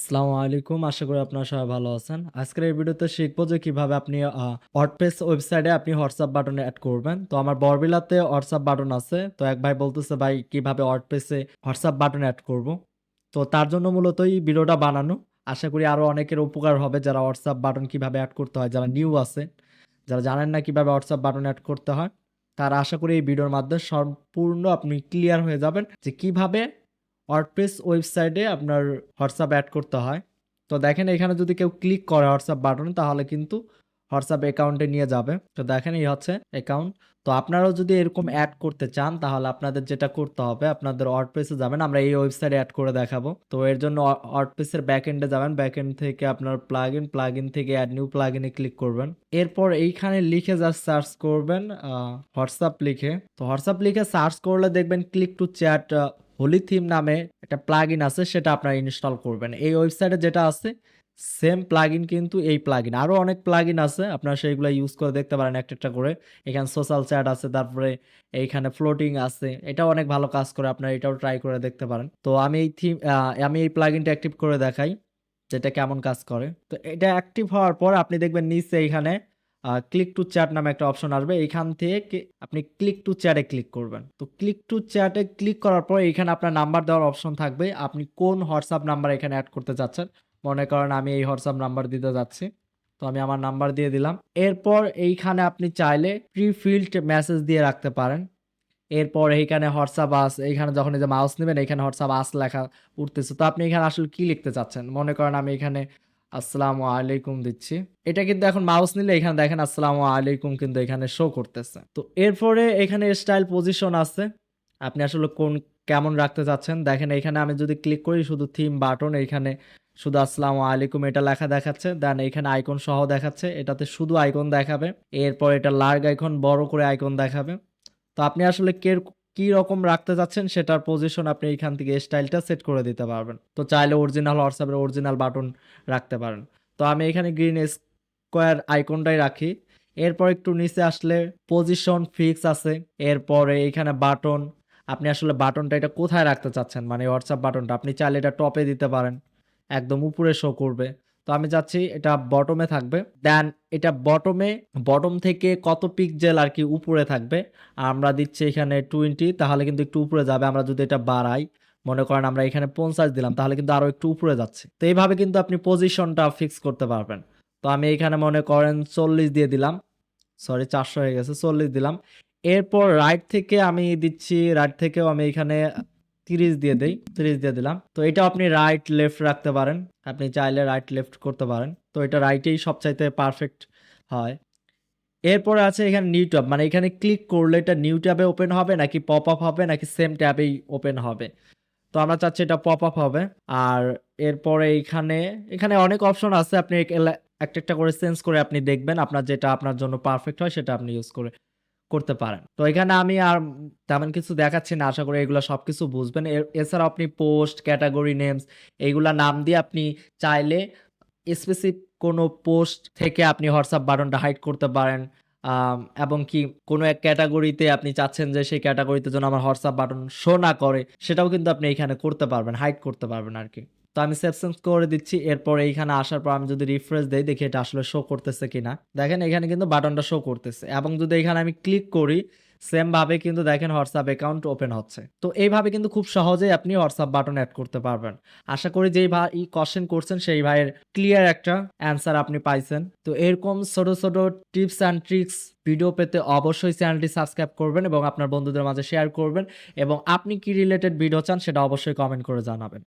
আসসালামু আলাইকুম। আশা করি আপনারা সবাই ভালো আছেন। আজকের এই ভিডিওতে শিখব যে কীভাবে আপনি ওয়ার্ডপ্রেস ওয়েবসাইটে আপনি হোয়াটসঅ্যাপ বাটনে অ্যাড করবেন। তো আমার বরবিলাতে হোয়াটসঅ্যাপ বাটন আছে। তো এক ভাই বলতেছে, ভাই, কীভাবে ওয়ার্ডপ্রেসে হোয়াটসঅ্যাপ বাটন অ্যাড করব? তো তার জন্য মূলত এই ভিডিওটা বানানো। আশা করি আরও অনেকের উপকার হবে যারা হোয়াটসঅ্যাপ বাটন কীভাবে অ্যাড করতে হয়। যারা নিউ আছে, যারা জানেন না কীভাবে হোয়াটসঅ্যাপ বাটন অ্যাড করতে হয়, তারা আশা করি এই ভিডিওর মাধ্যমে সম্পূর্ণ আপনি ক্লিয়ার হয়ে যাবেন যে কীভাবে ওয়ার্ডপ্রেস ওয়েবসাইটে আপনার হোয়াটসঅ্যাপ অ্যাড করতে হয়। তো দেখেন এখানে যদি কেউ ক্লিক করে হোয়াটসঅ্যাপ বাটনে তাহলে কিন্তু হোয়াটসঅ্যাপ অ্যাকাউন্টে নিয়ে যাবে। তো দেখেন এই হচ্ছে অ্যাকাউন্ট তো আপনারাও যদি এরকম অ্যাড করতে চান, তাহলে আপনাদের যেটা করতে হবে, আপনাদের ওয়ার্ডপ্রেসে যাবেন। আমরা এই ওয়েবসাইটে অ্যাড করে দেখাবো। তো এর জন্য ওয়ার্ডপ্রেসের ব্যাক এন্ডে যাবেন। ব্যাক এন্ড থেকে আপনার প্লাগ ইন প্লাগ ইন থেকে অ্যাড নিউ প্লাগ ইনে ক্লিক করবেন। এরপর এইখানে লিখে জাস্ট সার্চ করবেন হোয়াটসঅ্যাপ লিখে। তো হোয়াটসঅ্যাপ লিখে সার্চ করলে দেখবেন click to chat Holi theme নামে একটা প্লাগ আছে, সেটা আপনারা ইনস্টল করবেন। এই ওয়েবসাইটে যেটা আছে সেম প্লাগ কিন্তু এই প্লাগ ইন আরও অনেক প্লাগ আছে, আপনারা সেইগুলো ইউজ করে দেখতে পারেন একটা একটা করে। এখানে সোশ্যাল চ্যাট আছে, তারপরে এইখানে ফ্লোটিং আছে, এটাও অনেক ভালো কাজ করে, আপনারা এটাও ট্রাই করে দেখতে পারেন। তো আমি এই থিম আমি এই প্লাগ ইনটা অ্যাক্টিভ করে দেখাই, যেটা কেমন কাজ করে। তো এটা অ্যাক্টিভ হওয়ার পর আপনি দেখবেন নিচে এইখানে ক্লিক টু চ্যাট নামে একটা অপশন আসবে। এইখান থেকে আপনি ক্লিক টু চ্যাটে ক্লিক করবেন। তো ক্লিক টু চ্যাটে ক্লিক করার পর এখানে আপনার নাম্বার দেওয়ার অপশন থাকবে। আপনি কোন হোয়াটসঅ্যাপ নাম্বার এখানে অ্যাড করতে চাচ্ছেন মনে করেন আমি এই হোয়াটসঅ্যাপ নাম্বার দিতে যাচ্ছি। তো আমি আমার নাম্বার দিয়ে দিলাম। এরপর এইখানে আপনি চাইলে প্রিফিল্ড মেসেজ দিয়ে রাখতে পারেন। এরপর এইখানে হোয়াটসঅ্যাপ আস, এইখানে যখন এই যে মাউস নেবেন, এইখানে হোয়াটসঅ্যাপ আস লেখা উঠতেছে। তো আপনি এখানে আসলে কি লিখতে চাচ্ছেন? মনে করেন আমি এখানে আসসালামু আলাইকুম দিচ্ছি। এটা কিন্তু এখন মাউস নিলে এখানে দেখেন আসসালামু আলাইকুম কিন্তু এখানে শো করতেছে। তো এরপরে এখানে স্টাইল পজিশন আছে। আপনি আসলে কোন, কেমন রাখতে চাচ্ছেন? দেখেন এখানে আমি যদি ক্লিক করি শুধু থিম বাটন এইখানে শুধু আসসালামু আলাইকুম এটা লেখা দেখাচ্ছে। দেন এখানে আইকন সহ দেখাচ্ছে। এটাতে শুধু আইকন দেখাবে। এরপর এটা লার্গ আইকন বড় করে আইকন দেখাবে। তো আপনি আসলে কে রকম রাখতে চাচ্ছেন সেটার পজিশন আপনি এখান থেকে স্টাইলটা সেট করে দিতে পারবেন। তো চাইলে অরিজিনাল হোয়াটসঅ্যাপের অরিজিনাল বাটন রাখতে পারেন। তো আমি এখানে গ্রিন স্কোয়ার আইকনটাই রাখি। এরপর একটু নিচে আসলে পজিশন ফিক্স আছে। এরপরে এখানে বাটন আপনি আসলে বাটনটা এটা কোথায় রাখতে চাচ্ছেন? মানে হোয়াটসঅ্যাপ বাটনটা আপনি চাইলে এটা টপে দিতে পারেন। একদম উপরে শো করবে। তো আমি চাচ্ছি এটা বটমে থাকবে। দেন এটা বটমে বটম থেকে কত পিকজেল আর কি উপরে থাকবে? আমরা দিচ্ছি এখানে টোয়েন্টি তাহলে কিন্তু একটু উপরে যাবে, আমরা যদি এটা বাড়াই, মনে করেন আমরা এখানে পঞ্চাশ দিলাম, তাহলে কিন্তু আরও একটু উপরে যাচ্ছে। তো এইভাবে কিন্তু আপনি পজিশনটা ফিক্স করতে পারবেন। তো আমি এখানে মনে করেন চল্লিশ দিয়ে দিলাম সরি চারশো হয়ে গেছে, চল্লিশ দিলাম। এরপর রাইট থেকে আমি দিচ্ছি রাইট থেকেও আমি এখানে তিরিশ দিয়ে দিই, তিরিশ দিয়ে দিলাম। তো এটা আপনি রাইট লেফট রাখতে পারেন। আপনি চাইলে রাইট লেফট করতে পারেন। তো এটা রাইটেই সবচাইতে পারফেক্ট হয়। এরপরে আছে এখানে নিউ ট্যাব মানে এখানে ক্লিক করলে এটা নিউ ট্যাবে ওপেন হবে নাকি পপ আপ হবে নাকি সেম ট্যাবেই ওপেন হবে? তো আমরা চাচ্ছি এটা পপ আপ হবে। আর এরপরে এখানে এখানে অনেক অপশন আছে। আপনি একটা একটা করে চেঞ্জ করে আপনি দেখবেন আপনার যেটা আপনার জন্য পারফেক্ট হয় সেটা আপনি ইউজ করে করতে পারেন। তো এখানে আমি আর তেমন কিছু দেখাচ্ছি না, আশা করি এগুলো সব কিছু বুঝবেন এছাড়াও আপনি পোস্ট, ক্যাটাগরি নেমস, এইগুলা নাম দিয়ে আপনি চাইলে স্পেসিফিক কোনো পোস্ট থেকে আপনি হোয়াটসঅ্যাপ বাটনটা হাইড করতে পারেন। এবং কি কোনো এক ক্যাটাগরিতে আপনি চাচ্ছেন যে সেই ক্যাটাগরিতে যেন আমার হোয়াটসঅ্যাপ বাটন শো না করে, সেটাও কিন্তু আপনি এখানে করতে পারবেন হাইড করতে পারবেন আর কি। তো আমি সেপশন করে দিচ্ছি। এরপর এইখানে আসার পর আমি যদি রিফ্রেশ দেই, দেখি এটা আসলে শো করতেছে কিনা। দেখেন এখানে কিন্তু বাটনটা শো করতেছে এবং যদি এখানে আমি ক্লিক করি সেম ভাবে কিন্তু দেখেন হোয়াটসঅ্যাপ অ্যাকাউন্ট ওপেন হচ্ছে। তো এইভাবে কিন্তু খুব সহজেই আপনি হোয়াটসঅ্যাপ বাটন অ্যাড করতে পারবেন। আশা করি যেই ভাই কোশ্চেন করছেন, সেই ভাইয়ের ক্লিয়ার একটা অ্যান্সার আপনি পাইছেন। তো এরকম ছোট ছোট টিপস অ্যান্ড ট্রিক্স ভিডিও পেতে অবশ্যই চ্যানেলটি সাবস্ক্রাইব করবেন এবং আপনার বন্ধুদের মাঝে শেয়ার করবেন এবং আপনি কি রিলেটেড ভিডিও চান, সেটা অবশ্যই কমেন্ট করে জানাবেন।